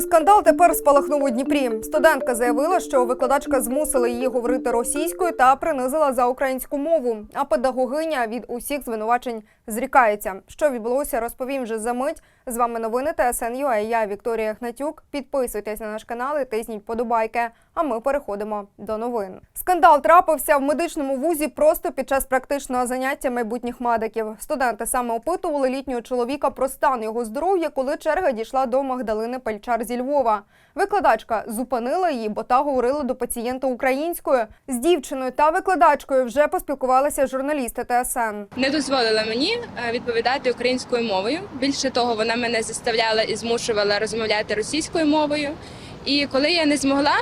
Мовний скандал тепер спалахнув у Дніпрі. Студентка заявила, що викладачка змусила її говорити російською та принизила за українську мову. А педагогиня від усіх звинувачень зрікається. Що відбулося, розповім вже за мить. З вами новини ТСН.UA. Я Вікторія Гнатюк. Підписуйтесь на наш канал і тисніть подобайки. А ми переходимо до новин. Скандал трапився в медичному вузі просто під час практичного заняття майбутніх медиків. Студенти саме опитували літнього чоловіка про стан його здоров'я, коли черга дійшла до Магдалини Пальчар зі Львова. Викладачка зупинила її, бо та говорила до пацієнта українською. З дівчиною та викладачкою вже поспілкувалися журналісти ТСН. не дозволила мені відповідати українською мовою. Більше того, вона мене заставляла і змушувала розмовляти російською мовою. І коли я не змогла,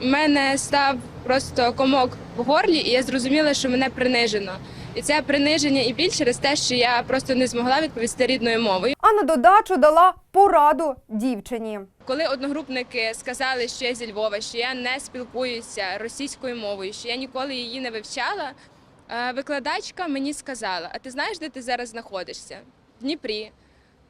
в мене став просто комок в горлі, і я зрозуміла, що мене принижено. І це приниження і біль через те, що я просто не змогла відповісти рідною мовою. А на додачу дала пораду дівчині. Коли одногрупники сказали, що я зі Львова, що я не спілкуюся російською мовою, що я ніколи її не вивчала, е, викладачка мені сказала: А ти знаєш, де ти зараз знаходишся? В Дніпрі.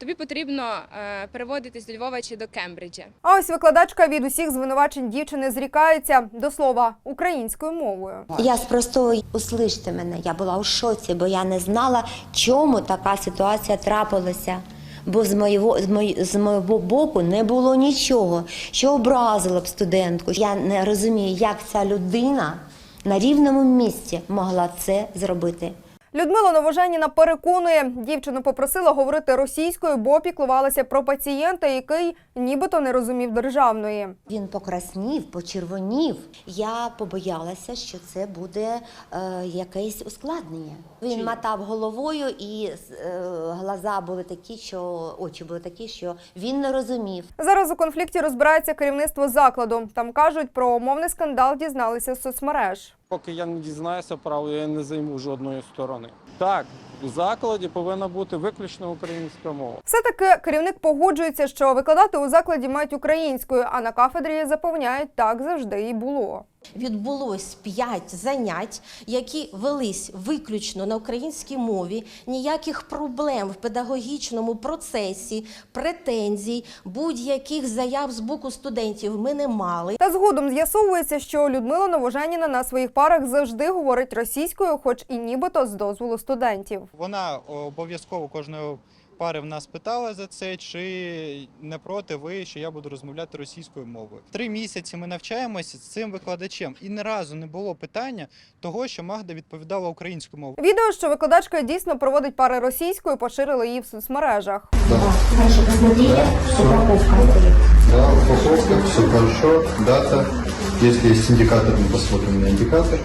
Тобі потрібно е, переводитись до Львова чи до Кембриджа. А ось викладачка від усіх звинувачень дівчини зрікається до слова українською мовою. Я спростовую, услышьте мене. Я була у шоці, бо я не знала, чому така ситуація трапилася. Бо з моєго, з, мої, з моєго боку не було нічого, що образило б студентку. Я не розумію, як ця людина на рівному місці могла це зробити. Людмила Новоженіна переконує, дівчину попросила говорити російською, бо піклувалася про пацієнта, який нібито не розумів державної. Він покраснів, почервонів. Я побоялася, що це буде е, якесь ускладнення. Він мотав головою, і е, глаза були такі, що очі були такі, що він не розумів. Зараз у конфлікті розбирається керівництво закладу. Там кажуть, про мовний скандал дізналися з соцмереж. Поки я не дізнаюся правду, я не займу жодної сторони. Так, у закладі повинна бути виключно українська мова. Все-таки керівник погоджується, що викладати у закладі мають українською, а на кафедрі запевняють, так завжди і було. Відбулось п'ять занять, які велись виключно на українській мові. Ніяких проблем в педагогічному процесі, претензій, будь-яких заяв з боку студентів ми не мали. Та згодом з'ясовується, що Людмила Новоженіна на своїх парах завжди говорить російською, хоч і нібито з дозволу студентів. Вона обов'язково кожної пари в нас питала за це, чи не проти ви, що я буду розмовляти російською мовою. Три місяці ми навчаємося з цим викладачем, і ні разу не було питання того, що Магда відповідала українською мовою. Відео, що викладачка дійсно проводить пари російською, поширили її в соцмережах. Да, упаковка, все хорошо, дата. Если есть индикатор, мы посмотрим на индикатор.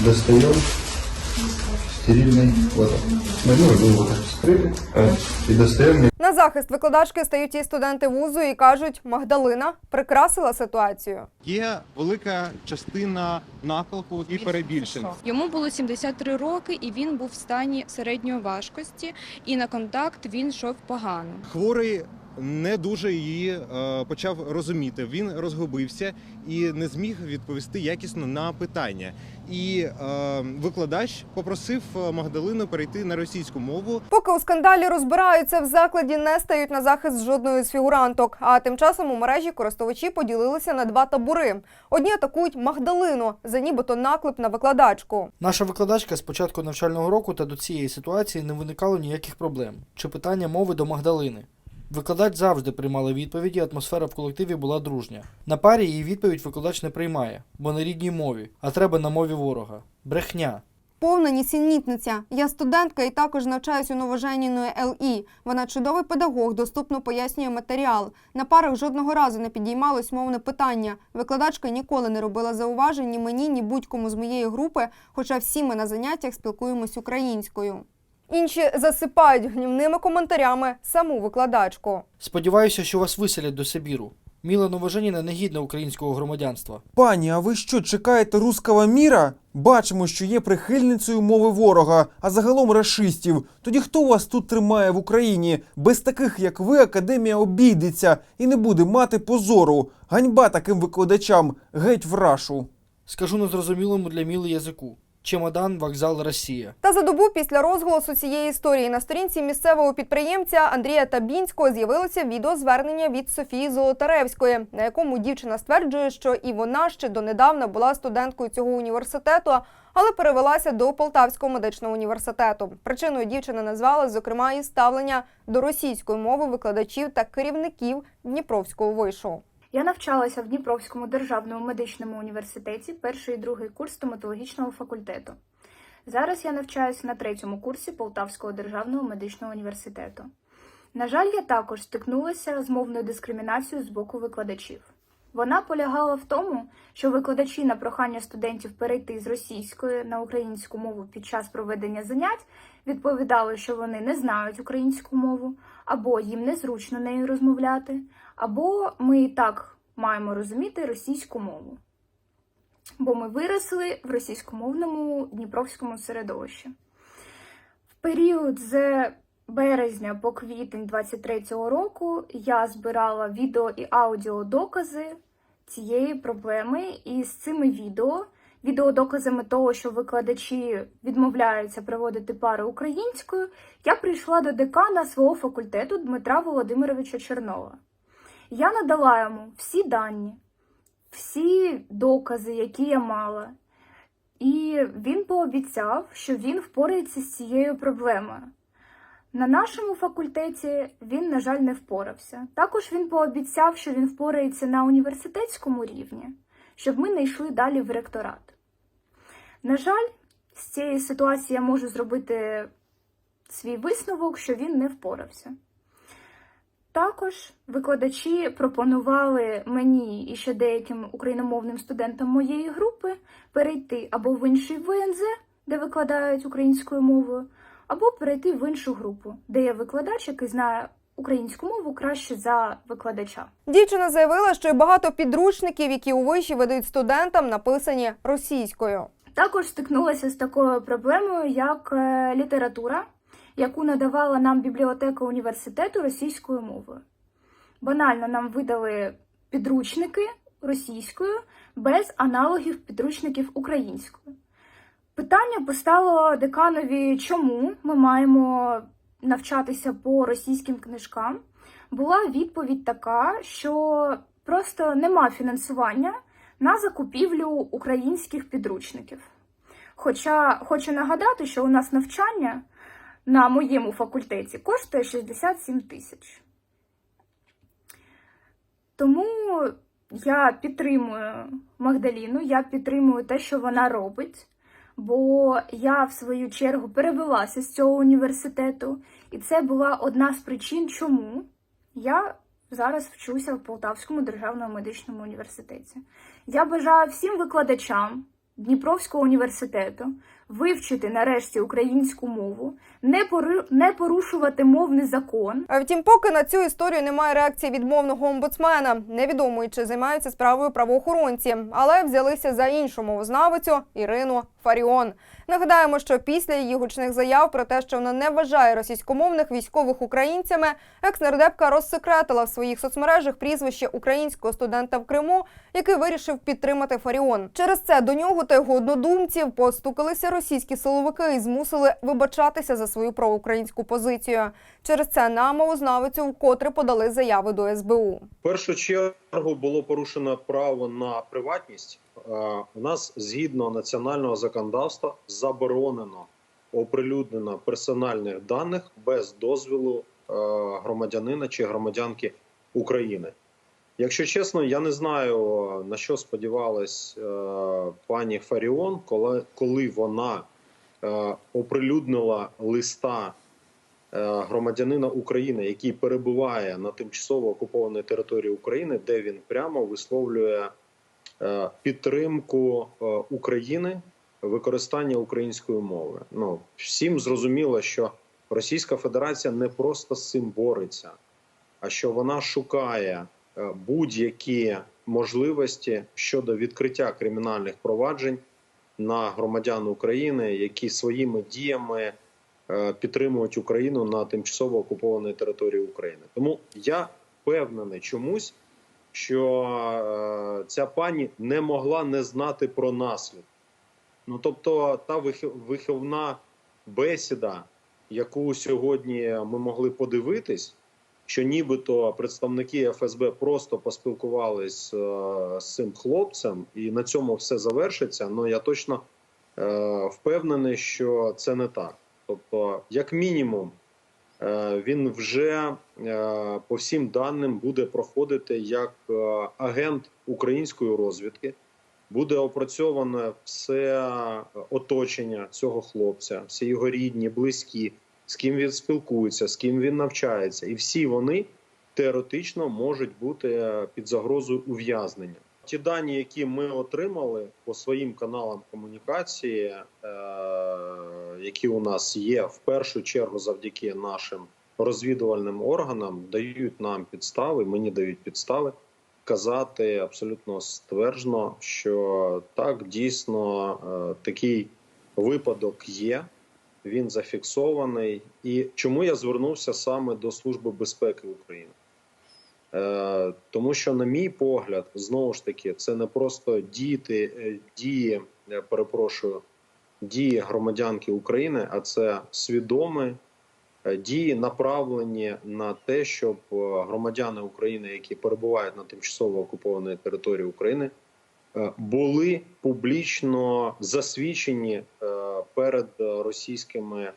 Достаем стерильный, вот он. Ну, вот так вскрыли и достаем На захист викладачки стають і студенти вузу і кажуть, Магдалина прикрасила ситуацію. Є велика частина наколку і перебільшень. Йому було 73 роки, і він був в стані середньої важкості, і на контакт він йшов погано. Хворий не дуже її е, почав розуміти. Він розгубився і не зміг відповісти якісно на питання. І е, викладач попросив е, Магдалину перейти на російську мову. Поки у скандалі розбираються, в закладі не стають на захист жодної з фігуранток. А тим часом у мережі користувачі поділилися на два табори. Одні атакують Магдалину за нібито наклеп на викладачку. Наша викладачка з початку навчального року та до цієї ситуації не виникало ніяких проблем чи питання мови до Магдалини. Викладач завжди приймала відповіді, атмосфера в колективі була дружня. На парі її відповідь викладач не приймає, бо на рідній мові, а треба на мові ворога. Брехня. Повна нісенітниця. Я студентка і також навчаюсь у новоженіної ЛІ. Вона чудовий педагог, доступно пояснює матеріал. На парах жодного разу не підіймалось мовне питання. Викладачка ніколи не робила зауважень ні мені, ні будь-кому з моєї групи, хоча всі ми на заняттях спілкуємось українською. Інші засипають гнівними коментарями саму викладачку. Сподіваюся, що вас виселять до Сибіру. Міла Новоженіна не гідна українського громадянства. Пані, а ви що, чекаєте руского міра? Бачимо, що є прихильницею мови ворога, а загалом рашистів. Тоді хто вас тут тримає в Україні? Без таких, як ви, академія обійдеться і не буде мати позору. Ганьба таким викладачам, геть в рашу. Скажу незрозумілому для Міли язику. Чемодан, вокзал, Росія. Та за добу після розголосу цієї історії на сторінці місцевого підприємця Андрія Табінського з'явилося відеозвернення від Софії Золотаревської, на якому дівчина стверджує, що і вона ще донедавна була студенткою цього університету, але перевелася до Полтавського медичного університету. Причиною дівчина назвала, зокрема, і ставлення до російської мови викладачів та керівників Дніпровського вишу. Я навчалася в Дніпровському державному медичному університеті, перший і другий курс стоматологічного факультету. Зараз я навчаюся на третьому курсі Полтавського державного медичного університету. На жаль, я також стикнулася з мовною дискримінацією з боку викладачів. Вона полягала в тому, що викладачі на прохання студентів перейти з російської на українську мову під час проведення занять відповідали, що вони не знають українську мову, або їм незручно нею розмовляти, або ми і так маємо розуміти російську мову. Бо ми виросли в російськомовному дніпровському середовищі. В період з березня по квітень 23-го року я збирала відео і аудіодокази цієї проблеми, і з цими відео, відеодоказами того, що викладачі відмовляються проводити пари українською, я прийшла до декана свого факультету Дмитра Володимировича Чернова. Я надала йому всі дані, всі докази, які я мала. І він пообіцяв, що він впорається з цією проблемою. На нашому факультеті він, на жаль, не впорався. Також він пообіцяв, що він впорається на університетському рівні, щоб ми не йшли далі в ректорат. На жаль, з цієї ситуації я можу зробити свій висновок, що він не впорався. Також викладачі пропонували мені і ще деяким україномовним студентам моєї групи перейти або в інший ВНЗ, де викладають українською мовою, або перейти в іншу групу, де є викладач, який знає українську мову краще за викладача. Дівчина заявила, що й багато підручників, які у виші видають студентам, написані російською. Також стикнулася з такою проблемою, як е, література, яку надавала нам бібліотека університету російською мовою. Банально нам видали підручники російською без аналогів підручників українською. Питання постало деканові, чому ми маємо навчатися по російським книжкам. Була відповідь така, що просто нема фінансування на закупівлю українських підручників. Хоча хочу нагадати, що у нас навчання на моєму факультеті коштує 67 тисяч. Тому я підтримую Магдаліну, я підтримую те, що вона робить, бо я в свою чергу перевелася з цього університету, і це була одна з причин, чому я зараз вчуся в Полтавському державному медичному університеті. Я бажаю всім викладачам Дніпровського університету вивчити нарешті українську мову, не пору- не порушувати мовний закон. А Втім, поки на цю історію немає реакції від мовного омбудсмена. Невідомо чи займаються справою правоохоронці, але взялися за іншу мовознавицю Ірину Фаріон. Нагадаємо, що після її гучних заяв про те, що вона не вважає російськомовних військових українцями, екс-нардепка розсекретила в своїх соцмережах прізвище українського студента в Криму, який вирішив підтримати Фаріон. Через це до нього та його однодумців постукалися російські силовики змусили вибачатися за свою проукраїнську позицію. Через це на мовознавицю вкотре подали заяви до СБУ. В першу чергу було порушено право на приватність. Е, У нас згідно національного законодавства заборонено оприлюднення персональних даних без дозволу е, громадянина чи громадянки України. Якщо чесно, я не знаю на що сподівалась е, пані Фаріон, коли, коли вона е, оприлюднила листа е, громадянина України, який перебуває на тимчасово окупованій території України, де він прямо висловлює підтримку України використання української мови. Ну всім зрозуміло, що Російська Федерація не просто з цим бореться, а що вона шукає будь-які можливості щодо відкриття кримінальних проваджень на громадян України, які своїми діями е, підтримують Україну на тимчасово окупованій території України. Тому я впевнений чомусь, що е, ця пані не могла не знати про наслідки. Ну тобто, та виховна бесіда, яку сьогодні ми могли подивитись, що нібито представники ФСБ просто поспілкувались е, з цим хлопцем, і на цьому все завершиться. Ну я точно е, впевнений, що це не так. Тобто, як мінімум, е, він вже по всім даним буде проходити як агент української розвідки. Буде опрацьоване все оточення цього хлопця, всі його рідні, близькі, з ким він спілкується, з ким він навчається, і всі вони теоретично можуть бути під загрозою ув'язнення. Ті дані, які ми отримали по своїм каналам комунікації, е- які у нас є, в першу чергу завдяки нашим розвідувальним органам, дають нам підстави, мені дають підстави казати абсолютно стверджено, що так дійсно е, такий випадок є. Він зафіксований. І чому я звернувся саме до Служби безпеки України? Е, тому що, на мій погляд, знову ж таки, це не просто діти, е, дії, я перепрошую, дії громадянки України, а це свідомі е, дії, направлені на те, щоб е, громадяни України, які перебувають на тимчасово окупованій території України, були публічно засвідчені е, перед е, російськими е,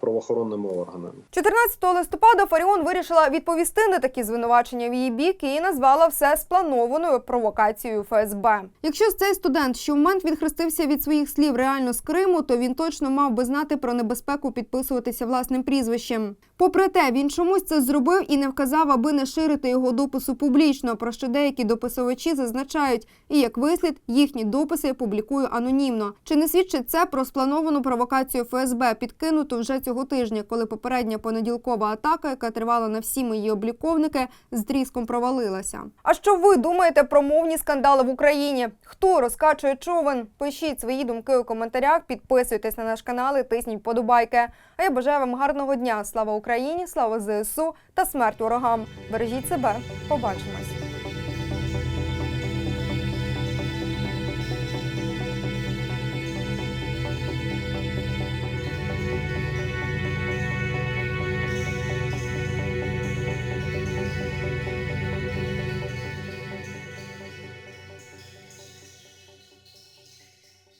правоохоронними органами. 14 листопада Фаріон вирішила відповісти на такі звинувачення в її бік і назвала все спланованою провокацією ФСБ. Якщо цей студент, що в момент відхрестився від своїх слів реально з Криму, то він точно мав би знати про небезпеку підписуватися власним прізвищем. Попри те, він чомусь це зробив і не вказав, аби не ширити його допису публічно, про що деякі дописувачі зазначають, і як вислід, їхні дописи публікую анонімно. Чи не свідчить це про сплановану провокацію ФСБ, підкинуту вже цього тижня, коли попередня понеділкова атака, яка тривала на всі мої обліковники, з тріском провалилася? А що ви думаєте про мовні скандали в Україні? Хто розкачує човен? Пишіть свої думки у коментарях, підписуйтесь на наш канал і тисніть подобайки. А я бажаю вам гарного дня. Слава Україні, слава ЗСУ та смерть ворогам. Бережіть себе. Побачимось.